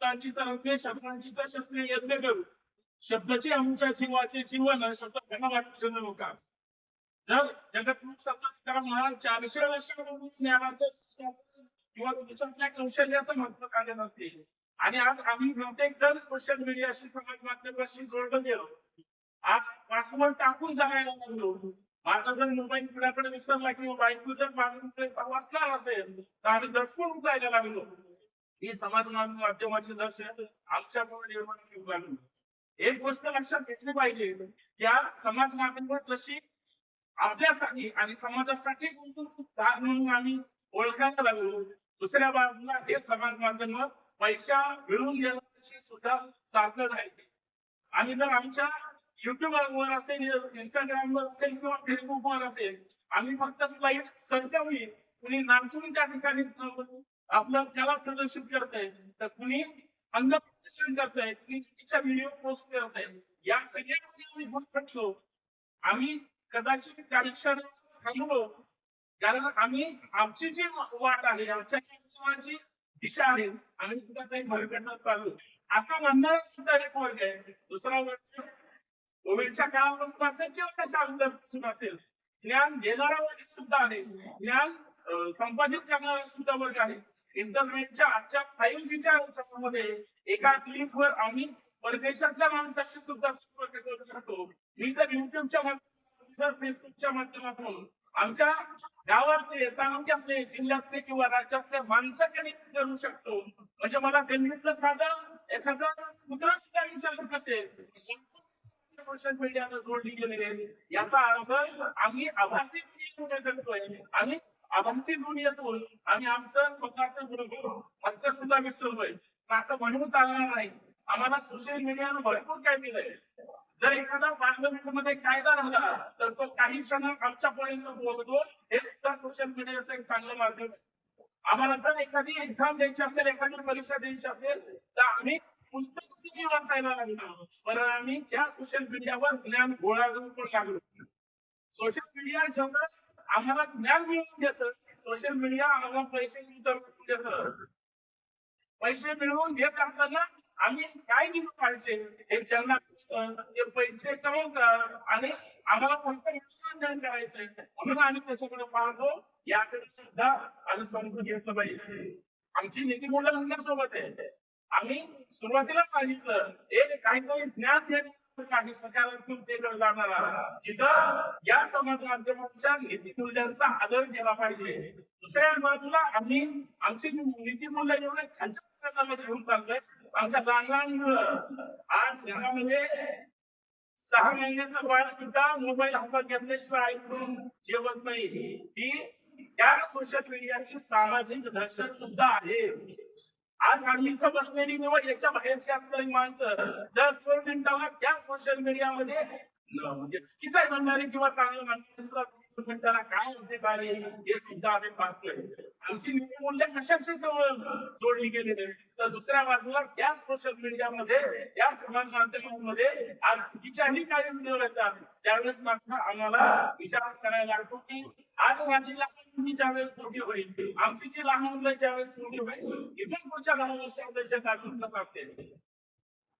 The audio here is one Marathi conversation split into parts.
शब्दांची चालते शब्दांची तर शस्त्रे यज्ञ करू. शब्दाचे आमच्या जीवाचे जीवन शब्द त्यांना वाटू नका जर जगद्गुरु संत तुकाराम महाराज चारशे वर्षापूर्वी ज्ञानाचं किंवा तुमच्यातल्या कौशल्याचं महत्त्व सांगत असतील आणि आज आम्ही प्रत्येक जण सोशल मीडियाशी समाज माध्यमाशी जोडलं गेलो. आज पासवर्ड टाकून जगायला लागलो. माझा जर मोबाईल कुणाकडे विसरला किंवा बायको जर माझ्याकडे वाचणार असेल तर आम्ही दचकून उठायला लागलो. ही समाज माध्यमाचे माध्यमाची दर्शन निर्माण केली लागलं एक गोष्ट लक्षात घेतली पाहिजे त्या समाज माध्यम जशी आपल्यासाठी आणि समाजासाठी गुंतवणूक म्हणून आम्ही ओळखायला लागलो. दुसऱ्या बाजूला हे समाज माध्यम पैसा मिळवून देण्याची सुद्धा साधन राहिले आणि जर आमच्या युट्यूबवर असेल इंस्टाग्राम वर असेल किंवा फेसबुक वर असेल आम्ही फक्त स्लाईड सरकवली कुणी नाचून त्या ठिकाणी आपलं कला प्रदर्शित करताय. तर कुणी अंग प्रदर्शन करताय कुणी चुकीचा व्हिडिओ पोस्ट करताय. या सगळ्यामध्ये आम्ही गुरफटलो आम्ही कदाचित काही थांबलो. कारण आम्ही आमची जी वाट आहे आमच्या जीवनाची दिशा आहे आम्ही कुठेतरी भरकटत चालू असा मानणारा सुद्धा एक वर्ग आहे. दुसरा वर्ग कोविडच्या काळापासून असेल किंवा त्याच्या अगोदरपासून असेल ज्ञान देणारा वर्ग सुद्धा आहे. ज्ञान संपादित करणारा सुद्धा वर्ग आहे. इंटरनेटच्या आजच्या फाईव्ह जीच्या जगामध्ये एका क्लिकवर आम्ही परदेशातल्या माणसाशी सुद्धा संपर्क करू शकतो. मी जर युट्यूबच्या माध्यमातून जर फेसबुकच्या माध्यमातून आमच्या गावातले तालुक्यातले जिल्ह्यातले किंवा राज्यातले माणसं कनेक्ट करू शकतो. म्हणजे मला गल्लीतलं साधं एखादा कुत्र सुद्धा विचारत असेल सोशल मीडियानं जोडली गेलेली आहे. याचा अर्थ आम्ही आभासी जगतोय. आणि आभासी दुनियेतून आम्ही आमचं स्वतःचं गुरुकुल हक्क सुद्धा विसरलोय असं म्हणून चालणार नाही. आम्हाला सोशल मीडियानं भरपूर काय दिलंय. जर एखादा पार्लमेंटमध्ये कायदा झाला तर तो काही क्षणात आमच्यापर्यंत पोहोचतो. हे सुद्धा सोशल मीडियाचं एक चांगलं माध्यम आहे. आम्हाला जर एखादी एक्झाम द्यायची असेल एखादी परीक्षा द्यायची असेल तर आम्ही पुस्तक किती वाचायला लागलो पण आम्ही त्या सोशल मीडियावर ज्ञान गोळा करून पण लागलो. सोशल मीडिया जेवढं आम्हाला ज्ञान मिळवून देत. सोशल मीडिया आम्हाला पैसे सुद्धा मिळवून देतं. पैसे मिळवून घेत असताना आम्ही काय दिलं पाहिजे? हे ज्यांना ते पैसे कमवतात आणि आम्हाला फक्त मनोरंजन करायचंय? म्हणून आम्ही त्याच्याकडे पाहतो. याकडे सुद्धा आम्ही समजून घेतलं पाहिजे. आमची नीती मुलं मुलांसोबत आहे. आम्ही सुरुवातीला सांगितलं एक काहीतरी ज्ञान देणे काही सकारात्मकतेकडे जाणारा तिथं या समाज माध्यमांच्या नीती मूल्यांचा आदर केला पाहिजे. दुसऱ्या बाजूला आम्ही आमची नीती मूल्य एवढे खालच्या घेऊन चाललोय. आमच्या लहान लहान मुलं आज घरामध्ये सहा महिन्याचं बाळ सुद्धा मोबाईल हातात घेतल्याशिवाय ऐकून जेवत नाही. ही त्या सोशल मीडियाची सामाजिक दहशत सुद्धा आहे. आज आम्ही इथं बसलेली किंवा याच्या बाहेरची असणारी माणसं दर दोन मिनिटाला त्या सोशल मीडियामध्ये म्हणजे चुकीचं म्हणणारे किंवा चांगलं म्हणणारे सुद्धा मिनिटाला काय होते काय हे सुद्धा आम्ही पाहतोय. आमची नीतिमूल्य कशाशी जोडली गेलेली तर दुसऱ्या बाजूला त्या सोशल मीडियामध्ये त्या समाज माध्यमांमध्ये आज चुकीच्याही काही व्हिडिओ येतात. त्यावेळेस मात्र आम्हाला विचार करायला लागतो की आज माझी लहान मुलगी ज्यावेळेस मोठी होईल? आमची जी लहान मुलं ज्यावेळेस मोठी होईल इथून पुढच्या दहा वर्षात अजून कसं असेल.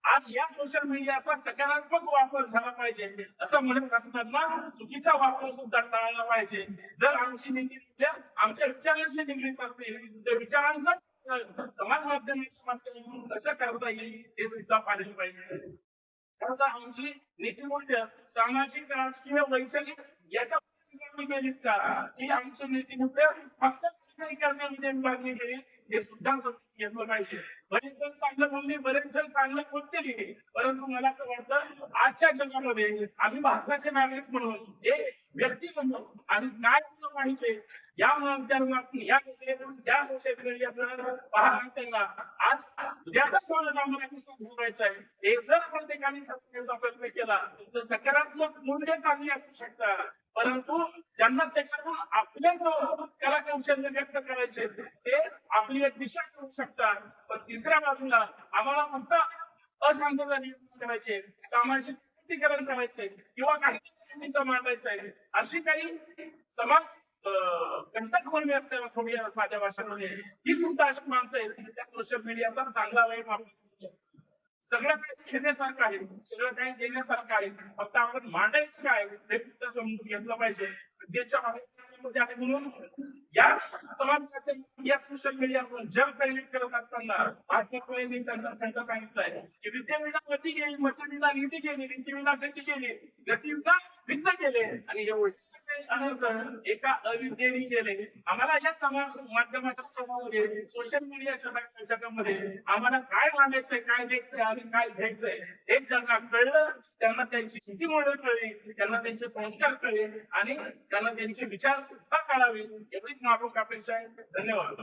आज या सोशल मीडियाचा सकारात्मक वापर झाला पाहिजे. असं म्हणत असताना चुकीचा वापर सुद्धा टाळला पाहिजे. जर आमची नीती आमच्या विचारांशी निगडीत असतील तर विचारांचा समाज माध्यम कसं करता येईल हे सुद्धा पाहिलं पाहिजे. आता आमची नीतिमूल्य सामाजिक राजकीय वैचारिक याच्या गेलीत का? की आमची नीतिमूल्य फक्त काहीतरी करण्यामध्ये हे सुद्धा समजून घेतलं पाहिजे. बरेच जण चांगलं बोलले बरेच जण चांगलं बोलते परंतु मला असं वाटतं आजच्या जगामध्ये आम्ही भारताचे नागरिक म्हणून एक व्यक्ती म्हणून आणि काय तुला पाहिजे या महाविद्यालयातून या विषयातून त्या सोशल आपल्याला पाहत असताना आज उद्याचा समाज आम्हाला कसा घडवायचा आहे एक जर प्रत्येकाने ठरवण्याचा प्रयत्न केला तर सकारात्मक मूल्य चांगली असू शकतात. परंतु ज्यांना त्याच्यातून आपले जो कला कौशल्य व्यक्त करायचे ते आपली एक दिशा करू शकतात. पण तिसऱ्या बाजूला आम्हाला फक्त अशांतता निर्माण करायचे सामाजिक विमुक्तीकरण करायचंय किंवा काही चुकीचं मांडायचंय अशी काही समाज कंटक म्हणून येत थोडी साध्या भाषांमध्ये ही सुद्धा अशी माणसं आहेत त्या सोशल मीडियाचा चांगला वाईट वापर सगळं काही खेळण्यासारखं आहे. सगळं काही देण्यासारखं आहे. फक्त आपण मांडायचं काय हे फक्त समजून घेतलं पाहिजे. विद्येच्या बाहेर आहे म्हणून या समाज माध्यम या सोशल मीडियावर जग पेमेंट करत असताना महात्मा फुलेंनी त्यांचा संघ सांगितलाय की विद्येविना गती गेली मतविना नीती गेली नीतीविना गती गेली गतीविना विद्या केले. आणि एवढे सगळे अनर्थ एका अविद्येने केले. आम्हाला या समाज माध्यमाच्या जगामध्ये सोशल मीडियाच्या जगामध्ये आम्हाला काय मानायचंय काय द्यायचंय आणि काय घ्यायचंय हे ज्यांना कळलं त्यांना त्यांची किती मॉडेल कळली त्यांना त्यांचे संस्कार कळले आणि त्यांना त्यांचे विचार सुद्धा काढावे. एवढीच मागून अपेक्षा आहे धन्यवाद.